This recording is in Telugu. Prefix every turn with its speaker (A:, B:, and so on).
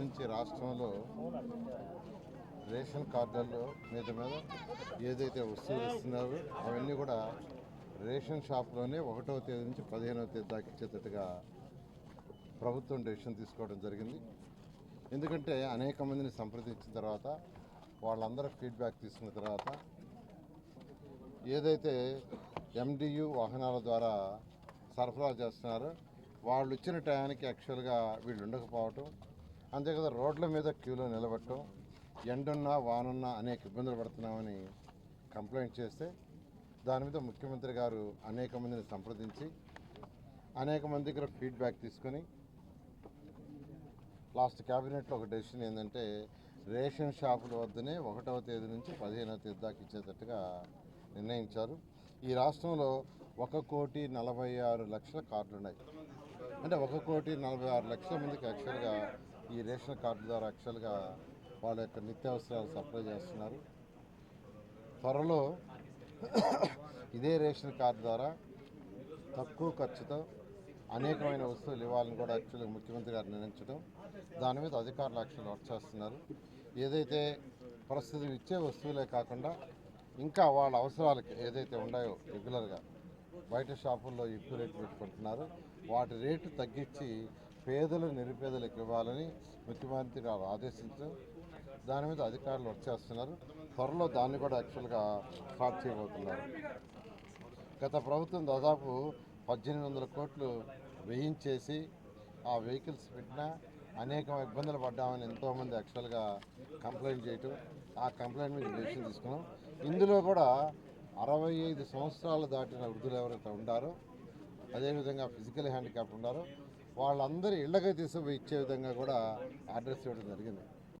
A: నుంచి రాష్ట్రంలో రేషన్ కార్డుల్లో మీద మీద ఏదైతే వస్తువులు ఇస్తున్నారో అవన్నీ కూడా రేషన్ షాప్లోనే ఒకటవ తేదీ నుంచి పదిహేనవ తేదీ దాకా ఇచ్చేటట్టుగా ప్రభుత్వం డెసిషన్ తీసుకోవడం జరిగింది. ఎందుకంటే అనేక మందిని సంప్రదించిన తర్వాత వాళ్ళందరూ ఫీడ్బ్యాక్ తీసుకున్న తర్వాత ఏదైతే ఎండియు వాహనాల ద్వారా సరఫరా చేస్తున్నారో వాళ్ళు ఇచ్చిన టయానికి యాక్చువల్గా వీళ్ళు ఉండకపోవటం అంతే కదా రోడ్ల మీద క్యూలో నిలబడటం ఎండున్నా వానున్నా అనేక ఇబ్బందులు పడుతున్నామని కంప్లైంట్ చేస్తే దాని మీద ముఖ్యమంత్రి గారు అనేక మందిని సంప్రదించి అనేక మంది దగ్గర ఫీడ్బ్యాక్ తీసుకొని లాస్ట్ క్యాబినెట్లో ఒక డెసిషన్ ఏంటంటే రేషన్ షాపుల వద్దనే ఒకటవ తేదీ నుంచి పదిహేనవ తేదీ దాకా ఇచ్చేటట్టుగా నిర్ణయించారు. ఈ రాష్ట్రంలో ఒక కోటి నలభై ఆరు లక్షల కార్డులు ఉన్నాయి. అంటే ఒక కోటి నలభై ఆరు లక్షల మందికి యాక్చువల్గా ఈ రేషన్ కార్డు ద్వారా యాక్చువల్గా వాళ్ళ యొక్క నిత్యావసరాలు సప్లై చేస్తున్నారు. త్వరలో ఇదే రేషన్ కార్డు ద్వారా తక్కువ ఖర్చుతో అనేకమైన వస్తువులు ఇవ్వాలని కూడా యాక్చువల్గా ముఖ్యమంత్రి గారు నిర్ణయించడం దాని మీద అధికారులు యాక్చువల్ వర్క్ చేస్తున్నారు. ఏదైతే ప్రస్తుతం ఇచ్చే వస్తువులే కాకుండా ఇంకా వాళ్ళ అవసరాలకి ఏదైతే ఉన్నాయో రెగ్యులర్గా బయట షాపుల్లో ఎక్కువ రేటు పెట్టుకుంటున్నారు. వాటి రేటు తగ్గించి పేదలు నిరుపేదలకు ఇవ్వాలని ముఖ్యమంత్రి గారు ఆదేశించారు దాని మీద అధికారులు వర్క్ చేస్తున్నారు. త్వరలో దాన్ని కూడా యాక్చువల్గా స్టార్ట్ చేయబోతున్నారు. గత ప్రభుత్వం దాదాపు పద్దెనిమిది వందల కోట్లు వేయించేసి ఆ వెహికల్స్ పెట్టినా అనేక ఇబ్బందులు పడ్డామని ఎంతోమంది యాక్చువల్గా కంప్లైంట్ చేయటం ఆ కంప్లైంట్ మీద డెసిషన్ తీసుకున్నాం. ఇందులో కూడా అరవై ఐదు సంవత్సరాలు దాటిన వృద్ధులు ఎవరైతే ఉండారో అదేవిధంగా ఫిజికల్ హ్యాండిక్యాప్ ఉన్నారో వాళ్ళందరూ ఇళ్ళకి తీసుకుపోయి ఇచ్చే విధంగా కూడా అడ్రస్ ఇవ్వడం జరిగింది.